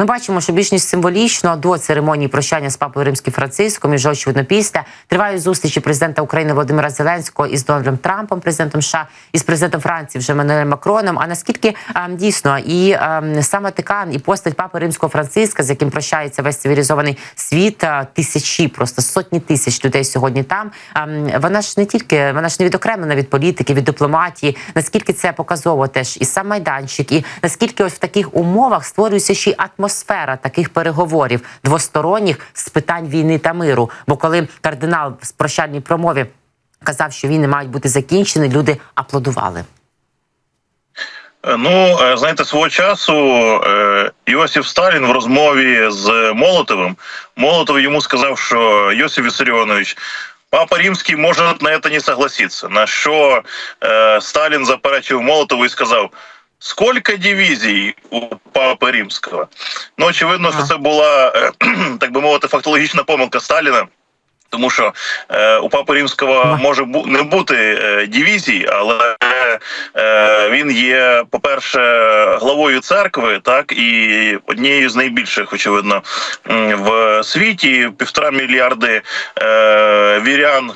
Ми бачимо, що більш ніж символічно до церемонії прощання з папою римським Франциском і вже очевидно після тривають зустрічі президента України Володимира Зеленського із Дональдом Трампом, президентом США, із президентом Франції вже Мануелем Макроном. А наскільки ем, дійсно і ем, сам Ватикан, і постать папи римського Франциска, з яким прощається весь цивілізований світ, е, тисячі, просто сотні тисяч людей сьогодні там. ем, вона ж не тільки вона ж не відокремлена від політики, від дипломатії. Наскільки це показово теж і сам майданчик, і наскільки ось в таких умовах створюється ще й атмосфера таких переговорів двосторонніх з питань війни та миру. Бо коли кардинал в прощальній промові казав, що війни мають бути закінчені, люди аплодували. Е, Ну, е, знаєте, свого часу е, Йосиф Сталін в розмові з Молотовим Молотов йому сказав, що Йосиф Виссарионович, Папа Римський може на це не согласиться. На що Сталін заперечив Молотову і сказав: Скільки дивізій у Папи Римського? Ну, очевидно, що це була, е, так би мовити, фактологічна помилка Сталіна. Тому що е, у Папи Римського може бу не бути е, дивізій, але е, він є, по-перше, главою церкви, так і однією з найбільших, очевидно, в світі. Півтора мільярди е, вірян,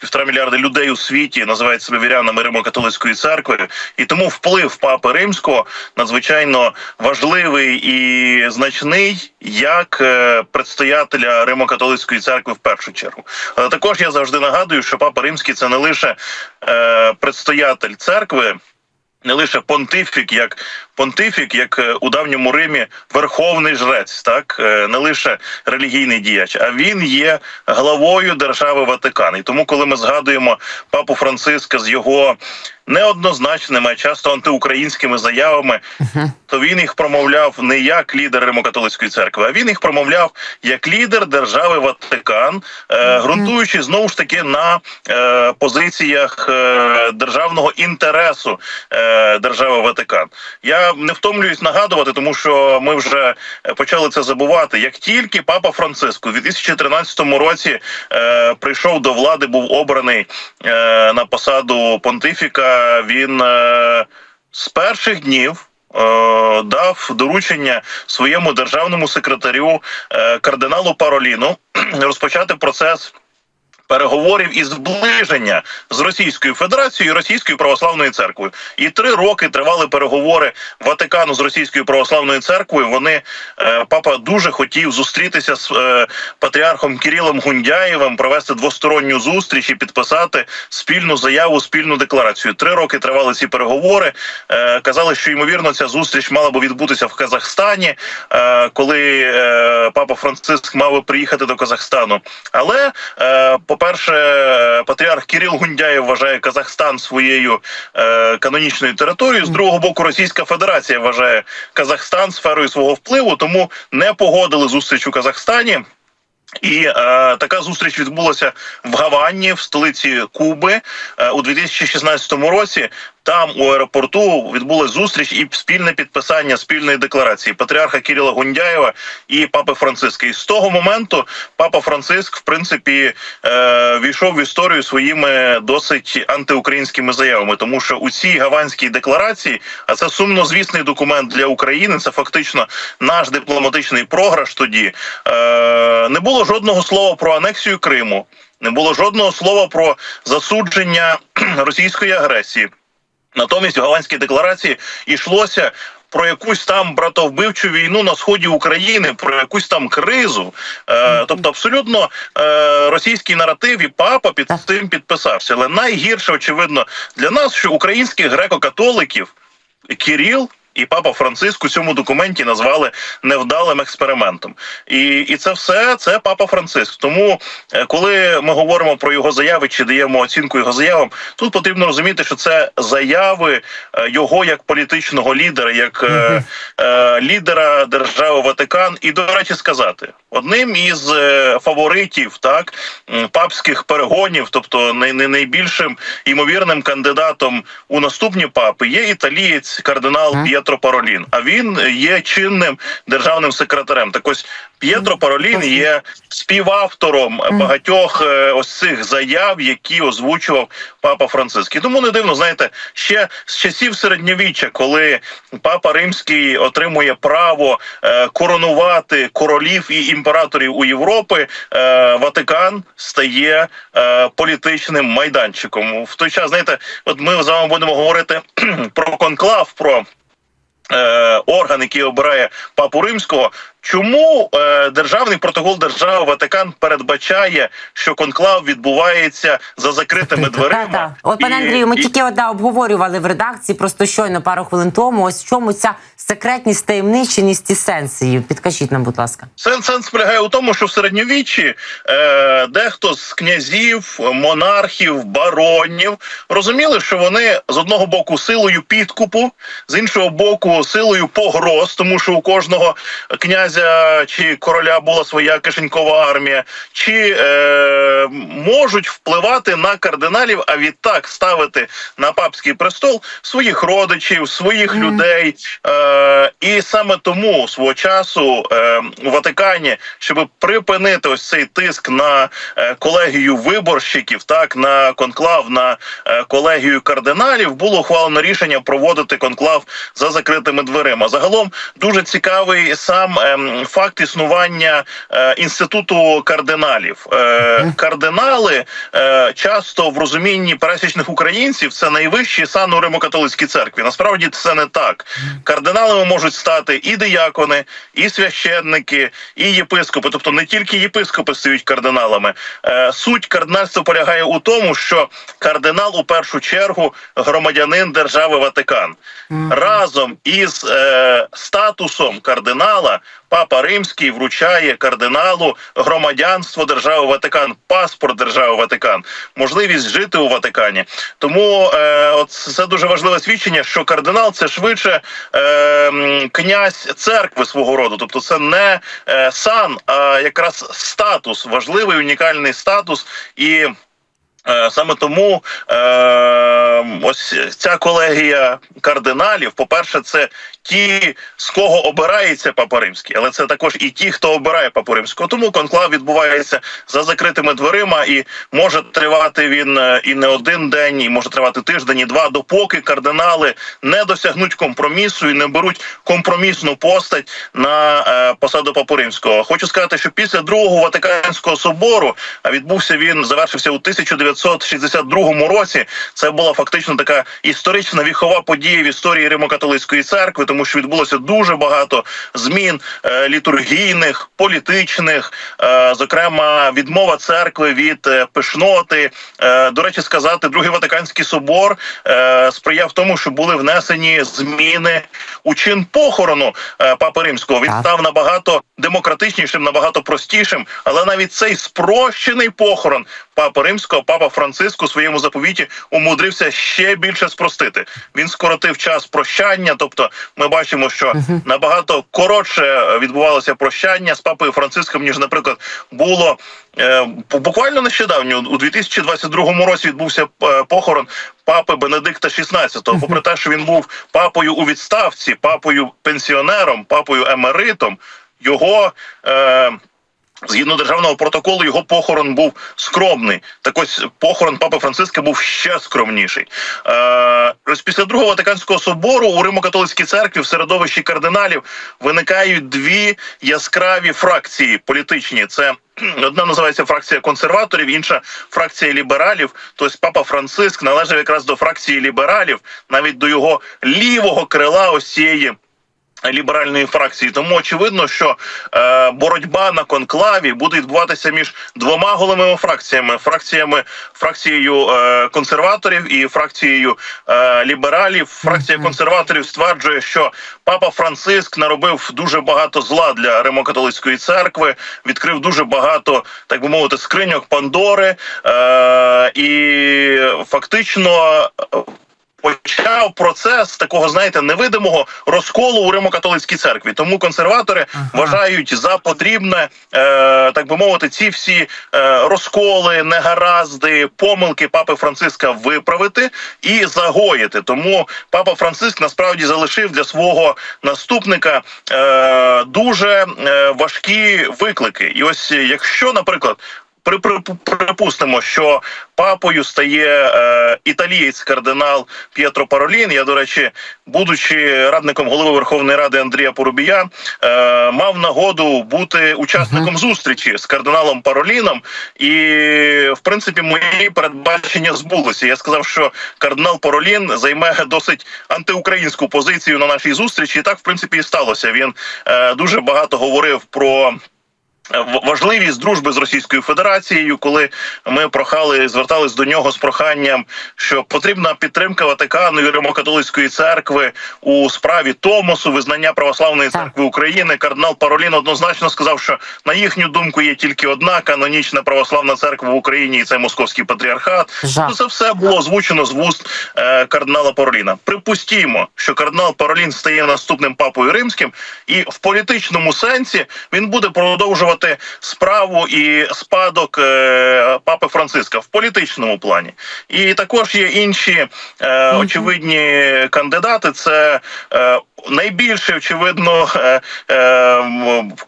півтора мільярди людей у світі називають себе вірянами Римо-католицької церкви, і тому вплив Папи Римського надзвичайно важливий і значний як е, предстоятеля Римо-католицької церкви в першу чергу. Але також я завжди нагадую, що Папа Римський це не лише е, предстоятель церкви. Не лише понтифік, як понтифік, як е, у давньому Римі верховний жрець, так Е, не лише релігійний діяч, а він є главою держави Ватикан. І тому, коли ми згадуємо папу Франциска з його неоднозначними, а часто антиукраїнськими заявами, то він їх промовляв не як лідер Римо-католицької церкви, а він їх промовляв як лідер держави Ватикан, е, ґрунтуючи знову ж таки на е, позиціях е, державного інтересу е, держави Ватикан. Я не втомлююсь нагадувати, тому що ми вже почали це забувати. Як тільки папа Франциск у 2013 році е, прийшов до влади, був обраний е, на посаду понтифіка, він е, з перших днів. е, Дав доручення своєму державному секретарю е, кардиналу Пароліну розпочати процес переговорів і зближення з Російською Федерацією і Російською православною церквою. І три роки тривали переговори Ватикану з Російською православною церквою. Вони е, папа дуже хотів зустрітися з е, патріархом Кирилом Гундяєвим, провести двосторонню зустріч і підписати спільну заяву, спільну декларацію. Три роки тривали ці переговори. Е, казали, що ймовірно ця зустріч мала би відбутися в Казахстані, коли папа Франциск мав би приїхати до Казахстану. Але е, по-перше, патріарх Кирил Гундяєв вважає Казахстан своєю е, канонічною територією. З другого боку, Російська Федерація вважає Казахстан сферою свого впливу, тому не погодили зустріч у Казахстані. І е, така зустріч відбулася в Гавані, в столиці Куби, е, у 2016 році. Там у аеропорту відбулася зустріч і спільне підписання спільної декларації патріарха Кирила Гундяєва і папи Франциска. І з того моменту папа Франциск, в принципі, е, війшов в історію своїми досить антиукраїнськими заявами, тому що у цій гаванській декларації, а це сумнозвісний документ для України, це фактично наш дипломатичний програш. Тоді е, не було жодного слова про анексію Криму, не було жодного слова про засудження російської агресії. Натомість в Голландській декларації йшлося про якусь там братовбивчу війну на сході України, про якусь там кризу. Е, тобто, абсолютно е, російський наратив і папа під цим підписався. Але найгірше, очевидно, для нас, що українських греко-католиків Кіріл. І папа Франциск у цьому документі назвали невдалим експериментом, і і це все це папа Франциск. Тому, е, коли ми говоримо про його заяви чи даємо оцінку його заявам, тут потрібно розуміти, що це заяви е, його як політичного лідера, як е, е, лідера держави Ватикан. І до речі, сказати одним із е, фаворитів так папських перегонів, тобто най, най, найбільшим імовірним кандидатом у наступні папи, є італієць кардинал. П'єтро П'єтро Паролін, а він є чинним державним секретарем. Так ось П'єтро Паролін є співавтором багатьох е, ось цих заяв, які озвучував Папа Франциск. І тому не дивно, знаєте, ще з часів середньовіччя, коли Папа Римський отримує право е, коронувати королів і імператорів у Європи, е, Ватикан стає політичним майданчиком. В той час, знаєте, от ми з вами будемо говорити про конклав. про орган, який обирає папу римського. Чому е, державний протокол держави Ватикан передбачає, що конклав відбувається за закритими дверима? Та-та. От, пане Андрію, ми і- тільки одна обговорювали в редакції, просто щойно пару хвилин тому. Ось в чому ця секретність, таємниченість і сенс її? Підкажіть нам, будь ласка. Сенс, сенс полягає у тому, що в середньовіччі е, дехто з князів, монархів, баронів розуміли, що вони з одного боку силою підкупу, з іншого боку, силою погроз, тому що у кожного князя чи короля була своя кишенькова армія, чи е, можуть впливати на кардиналів, а відтак ставити на папський престол своїх родичів, своїх людей. Е, і саме тому свого часу е, у Ватикані, щоб припинити ось цей тиск на е, колегію виборщиків, так на конклав, на е, колегію кардиналів, було ухвалено рішення проводити конклав за закритими дверима. Загалом дуже цікавий сам ем, факт існування е, інституту кардиналів. Е, Кардинали е, часто в розумінні пересічних українців це найвищий сан у Римо-католицькій церкві. Насправді це не так. Кардиналами можуть стати і диякони, і священники, і єпископи. Тобто не тільки єпископи стають кардиналами. Суть кардинальства полягає у тому, що кардинал у першу чергу громадянин держави Ватикан разом із е, статусом кардинала. Папа Римський вручає кардиналу громадянство держави Ватикан, паспорт держави Ватикан, можливість жити у Ватикані. Тому е, от це дуже важливе свідчення, що кардинал це швидше е, князь церкви свого роду. Тобто, це не е, сан, а якраз статус, важливий унікальний статус і. Е, Саме тому е, ось ця колегія кардиналів, по-перше, це ті, з кого обирається Папа Римський, але це також і ті, хто обирає Папу Римського. Тому конклав відбувається за закритими дверима, і може тривати він е, і не один день, і може тривати тиждень, і два, допоки кардинали не досягнуть компромісу і не беруть компромісну постать на е, посаду Папу Римського. Хочу сказати, що після другого Ватиканського собору, а відбувся він, завершився у 1962 році. Це була фактично така історична віхова подія в історії Римо-католицької церкви, тому що відбулося дуже багато змін е, літургійних, політичних, е, зокрема, відмова церкви від е, пишноти. До речі, сказати, другий Ватиканський собор сприяв тому, що були внесені зміни у чин похорону Папи Римського. Він став набагато демократичнішим, набагато простішим. Але навіть цей спрощений похорон Папи Римського, Папа Франциск у своєму заповіті умудрився ще більше спростити. Він скоротив час прощання. Тобто, ми бачимо, що набагато коротше відбувалося прощання з папою Франциском, ніж, наприклад, було е, буквально нещодавно у 2022 році відбувся е, похорон папи Бенедикта XVI. Попри те, що він був папою у відставці, папою пенсіонером, папою емеритом, його. Е, Згідно державного протоколу, його похорон був скромний. Так ось похорон папи Франциска був ще скромніший. Е, ось після другого Ватиканського собору у Римо-католицькій церкві в середовищі кардиналів виникають дві яскраві фракції політичні. Це одна називається фракція консерваторів, інша фракція лібералів. Тобто папа Франциск належав якраз до фракції лібералів, навіть до його лівого крила ось цієї ліберальної фракції. Тому очевидно, що е, боротьба на конклаві буде відбуватися між двома головними фракціями: фракціями фракцією е, консерваторів і фракцією е, лібералів. Фракція консерваторів стверджує, що папа Франциск наробив дуже багато зла для Римо-католицької церкви, відкрив дуже багато, так би мовити, скриньок Пандори, е, і фактично. Почав процес такого, знаєте, невидимого розколу у Римо-католицькій церкві. Тому консерватори Ага. вважають за потрібне, е, так би мовити, ці всі е, розколи, негаразди, помилки папи Франциска виправити і загоїти. Тому папа Франциск насправді залишив для свого наступника е, дуже е, важкі виклики. І ось якщо, наприклад. При, при, припустимо, що папою стає е, італієць кардинал П'єтро Паролін. Я, до речі, будучи радником голови Верховної Ради Андрія Порубія, е, мав нагоду бути учасником зустрічі з кардиналом Пароліном, і в принципі мої передбачення збулися. Я сказав, що кардинал Паролін займе досить антиукраїнську позицію на нашій зустрічі. І так, в принципі, і сталося. Він е, дуже багато говорив про. В- Важливість дружби з Російською Федерацією, коли ми прохали, звертались до нього з проханням, що потрібна підтримка Ватикану і Римо-католицької церкви у справі Томосу, визнання православної церкви України. Кардинал Паролін однозначно сказав, що на їхню думку є тільки одна канонічна православна церква в Україні, і це Московський патріархат. Жах. Ну, Це все було озвучено з вуст е, кардинала Пароліна. Припустімо, що кардинал Паролін стає наступним папою римським, і в політичному сенсі він буде продовжувати справу і спадок е, папи Франциска в політичному плані. І також є інші е, очевидні кандидати. Це е, Найбільше очевидно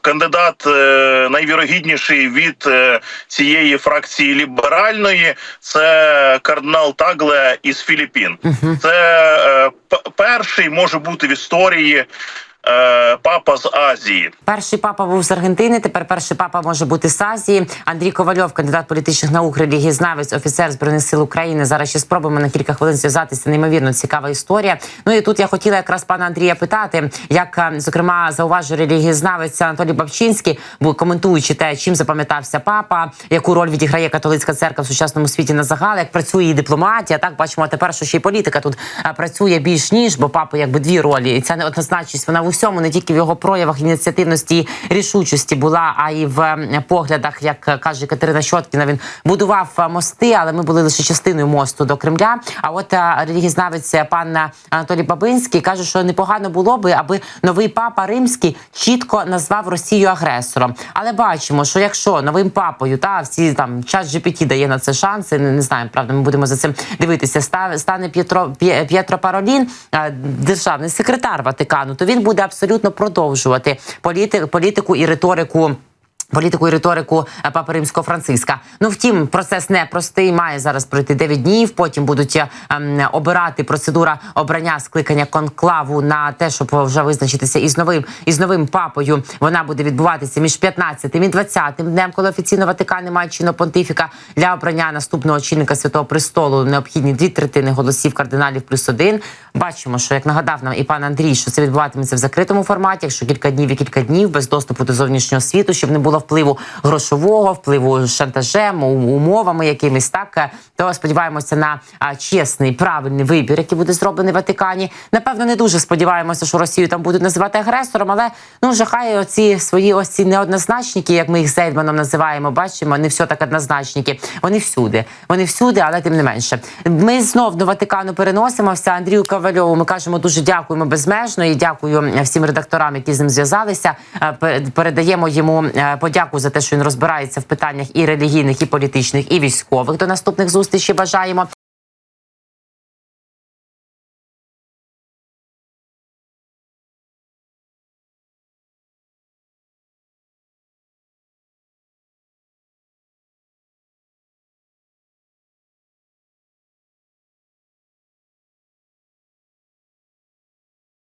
кандидат найвірогідніший від цієї фракції ліберальної це кардинал Тагле із Філіппін. Це перший може бути в історії е, папа з Азії. Перший папа був з Аргентини. Тепер перший папа може бути з Азії. Андрій Ковальов, кандидат політичних наук, релігієзнавець, офіцер збройних сил України. Зараз ще спробуємо на кілька хвилин зв'язатися. Неймовірно цікава історія. Ну і тут я хотіла якраз пана Андрія питати, як е, зокрема зауважив релігієзнавець Анатолій Бабчинський, бо коментуючи те, чим запам'ятався папа, яку роль відіграє католицька церква в сучасному світі на загал, як працює її дипломатія. Так бачимо тепер, що ще й політика тут е, працює більш ніж, бо папа якби дві ролі, і ця неоднозначність вона в усьому, не тільки в його проявах ініціативності і рішучості була, а й в поглядах, як каже Катерина Щоткіна, він будував е, мости, але ми були лише частиною мосту до Кремля. А от е, релігієзнавець е, пан Анатолій Бабинський каже, що непогано було би, аби новий папа римський чітко назвав Росію агресором. Але бачимо, що якщо новим папою та всі там час GPT дає на це шанси, не, не знаємо, правда, ми будемо за цим дивитися. ста- Стане П'єтро П'єтро Паролін, державний секретар Ватикану, то він буде абсолютно продовжувати політи, політику і риторику. Політику і риторику е, папи римського Франциска. Ну втім, процес непростий. Має зараз пройти 9 днів. Потім будуть ем, обирати процедура обрання скликання конклаву на те, щоб вже визначитися із новим із новим папою. Вона буде відбуватися між 15 і 20 днем, коли офіційно Ватикан має чинного понтифіка для обрання наступного очільника святого престолу. Необхідні дві третини голосів кардиналів плюс один. Бачимо, що як нагадав нам і пан Андрій, що це відбуватиметься в закритому форматі, якщо кілька днів і кілька днів без доступу до зовнішнього світу, щоб не було впливу грошового, впливу шантажем, умовами якимись так. е, То сподіваємося на чесний правильний вибір, який буде зроблений в Ватикані. Напевно, не дуже сподіваємося, що Росію там будуть називати агресором, але ну вже хай оці свої ось ці неоднозначники, як ми їх Зельманом називаємо, бачимо, не все так однозначники. Вони всюди, вони всюди, але тим не менше. Ми знов до Ватикану переносимося. Андрію Ковальову ми кажемо дуже дякуємо безмежно і дякую всім редакторам, які з ним зв'язалися. Е, Передаємо йому е, подяку за те, що він розбирається в питаннях і релігійних, і політичних, і військових. До наступних зустрічей бажаємо.